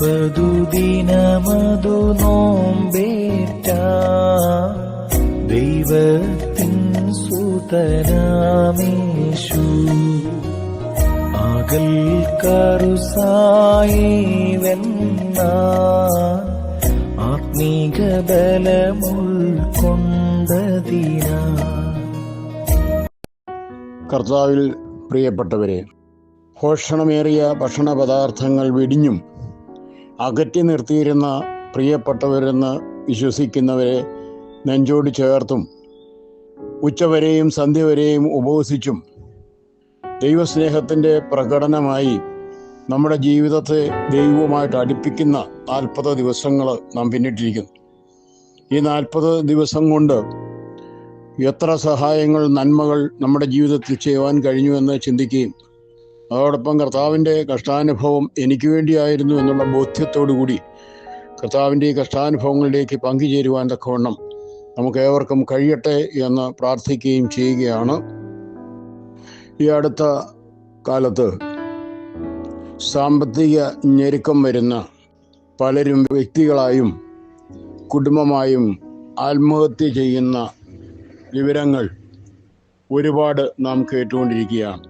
കഠിനമതു നോമ്പേറ്റ ദൈവത്തിൻ സുതരാമേശു അകൽ കറുസായിവെന്ന ആത്മീക ബലമുൾക്കൊണ്ടതിന കർത്താവിൽ പ്രിയപ്പെട്ടവരെ ഭോഷണമേറിയ ഭക്ഷണ പദാർത്ഥങ്ങൾ വെടിഞ്ഞും അകറ്റി നിർത്തിയിരുന്ന പ്രിയപ്പെട്ടവരെന്ന് വിശ്വസിക്കുന്നവരെ നെഞ്ചോട് ചേർത്തും ഉച്ചവരെയും സന്ധ്യ വരെയും ഉപവസിച്ചും ദൈവസ്നേഹത്തിന്റെ പ്രകടനമായി നമ്മുടെ ജീവിതത്തെ ദൈവവുമായിട്ട് അടുപ്പിക്കുന്ന നാൽപ്പത് ദിവസങ്ങൾ നാം പിന്നിട്ടിരിക്കുന്നു. ഈ നാൽപ്പത് ദിവസം കൊണ്ട് എത്ര സഹായങ്ങൾ നന്മകൾ നമ്മുടെ ജീവിതത്തിൽ ചെയ്യുവാൻ കഴിഞ്ഞുവെന്ന് ചിന്തിക്കുകയും അതോടൊപ്പം കർത്താവിന്റെ കഷ്ടാനുഭവം എനിക്ക് വേണ്ടിയായിരുന്നു എന്നുള്ള ബോധ്യത്തോടു കൂടി കർത്താവിന്റെ ഈ കഷ്ടാനുഭവങ്ങളിലേക്ക് പങ്കുചേരുവാൻ തക്കവണ്ണം നമുക്ക് ഏവർക്കും കഴിയട്ടെ എന്ന് പ്രാർത്ഥിക്കുകയും ചെയ്യുകയാണ്. ഈ അടുത്ത കാലത്ത് സാമ്പത്തിക ഞെരുക്കം വരുന്ന പലരും വ്യക്തികളായും കുടുംബമായും ആത്മഹത്യ ചെയ്യുന്ന വിവരങ്ങൾ ഒരുപാട് നാം കേട്ടുകൊണ്ടിരിക്കുകയാണ്.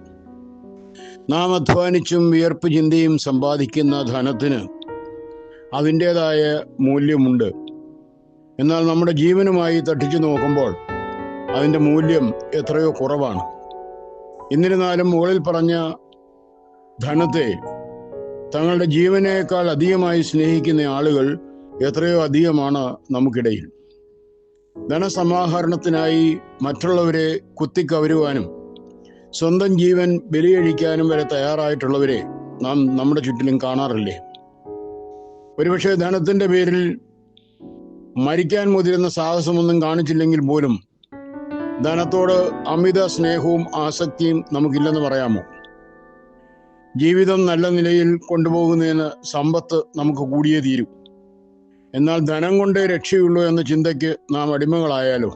നാം അധ്വാനിച്ചും വിയർപ്പ് ചിന്തയും സമ്പാദിക്കുന്ന ധനത്തിന് അതിന്റെതായ മൂല്യമുണ്ട്. എന്നാൽ നമ്മുടെ ജീവനുമായി തട്ടിച്ചു നോക്കുമ്പോൾ അതിന്റെ മൂല്യം എത്രയോ കുറവാണ്. എന്നിരുന്നാലും മുകളിൽ പറഞ്ഞ ധനത്തെ തങ്ങളുടെ ജീവനേക്കാൾ അധികമായി സ്നേഹിക്കുന്ന ആളുകൾ എത്രയോ അധികമാണ് നമുക്കിടയിൽ. ധനസമാഹരണത്തിനായി മറ്റുള്ളവരെ കുത്തിക്കവരുവാനും സ്വന്തം ജീവൻ ബലിയഴിക്കാനും വരെ തയ്യാറായിട്ടുള്ളവരെ നാം നമ്മുടെ ചുറ്റിലും കാണാറില്ലേ? ഒരുപക്ഷെ ധനത്തിന്റെ പേരിൽ മരിക്കാൻ മുതിരുന്ന സാഹസമൊന്നും കാണിച്ചില്ലെങ്കിൽ പോലും ധനത്തോട് അമിത സ്നേഹവും ആസക്തിയും നമുക്കില്ലെന്ന് പറയാമോ? ജീവിതം നല്ല നിലയിൽ കൊണ്ടുപോകുന്നതിന് സമ്പത്ത് നമുക്ക് കൂടിയേ തീരൂ. എന്നാൽ ധനം കൊണ്ടേ രക്ഷയുള്ളൂ എന്ന ചിന്തയ്ക്ക് നാം അടിമകളായാലോ?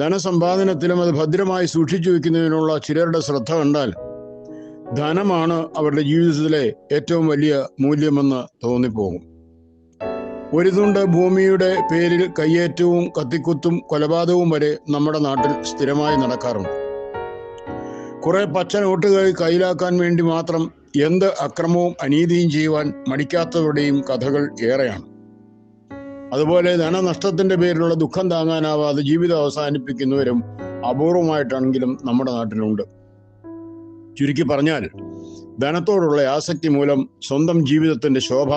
ധനസമ്പാദനത്തിലും അത് ഭദ്രമായി സൂക്ഷിച്ചു വെക്കുന്നതിനുള്ള ചിലരുടെ ശ്രദ്ധ കണ്ടാൽ ധനമാണ് അവരുടെ ജീവിതത്തിലെ ഏറ്റവും വലിയ മൂല്യമെന്ന് തോന്നിപ്പോകും. ഒരു തുണ്ട് ഭൂമിയുടെ പേരിൽ കയ്യേറ്റവും കത്തിക്കുത്തും കൊലപാതകവും വരെ നമ്മുടെ നാട്ടിൽ സ്ഥിരമായി നടക്കാറുണ്ട്. കുറെ പച്ച നോട്ടുകൾ കയ്യിലാക്കാൻ വേണ്ടി മാത്രം എന്ത് അക്രമവും അനീതിയും ചെയ്യുവാൻ മടിക്കാത്തവരുടെയും കഥകൾ ഏറെയാണ്. അതുപോലെ ധനനഷ്ടത്തിന്റെ പേരിലുള്ള ദുഃഖം താങ്ങാനാവാതെ ജീവിതം അവസാനിപ്പിക്കുന്നവരും അപൂർവമായിട്ടാണെങ്കിലും നമ്മുടെ നാട്ടിലുണ്ട്. ചുരുക്കി പറഞ്ഞാൽ ധനത്തോടുള്ള ആസക്തി മൂലം സ്വന്തം ജീവിതത്തിന്റെ ശോഭ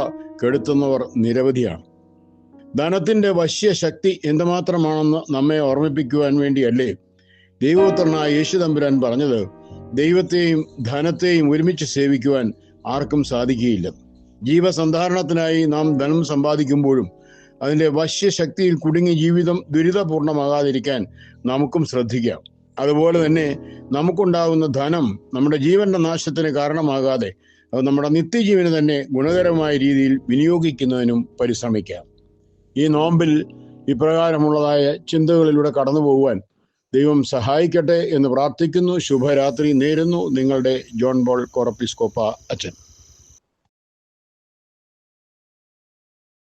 കെടുത്തുന്നവർ നിരവധിയാണ്. ധനത്തിന്റെ വശ്യ ശക്തി എന്തുമാത്രമാണെന്ന് നമ്മെ ഓർമ്മിപ്പിക്കുവാൻ വേണ്ടിയല്ലേ ദൈവോത്തരനായ യേശു തമ്പുരാൻ പറഞ്ഞത്? ദൈവത്തെയും ധനത്തെയും ഒരുമിച്ച് സേവിക്കുവാൻ ആർക്കും സാധിക്കുകയില്ല. ജീവസന്ധാരണത്തിനായി നാം ധനം സമ്പാദിക്കുമ്പോഴും അതിന്റെ വശ്യശക്തിയിൽ കുടുങ്ങി ജീവിതം ദുരിതപൂർണമാകാതിരിക്കാൻ നമുക്കും ശ്രദ്ധിക്കാം. അതുപോലെ തന്നെ നമുക്കുണ്ടാകുന്ന ധനം നമ്മുടെ ജീവന്റെ നാശത്തിന് കാരണമാകാതെ അത് നമ്മുടെ നിത്യജീവന് തന്നെ ഗുണകരമായ രീതിയിൽ വിനിയോഗിക്കുന്നതിനും പരിശ്രമിക്കാം. ഈ നോമ്പിൽ ഇപ്രകാരമുള്ളതായ ചിന്തകളിലൂടെ കടന്നു പോകുവാൻ ദൈവം സഹായിക്കട്ടെ എന്ന് പ്രാർത്ഥിക്കുന്നു. ശുഭരാത്രി നേരുന്നു. നിങ്ങളുടെ ജോൺ ബോൾ കോറപ്പിസ്കോപ്പ അച്ഛൻ.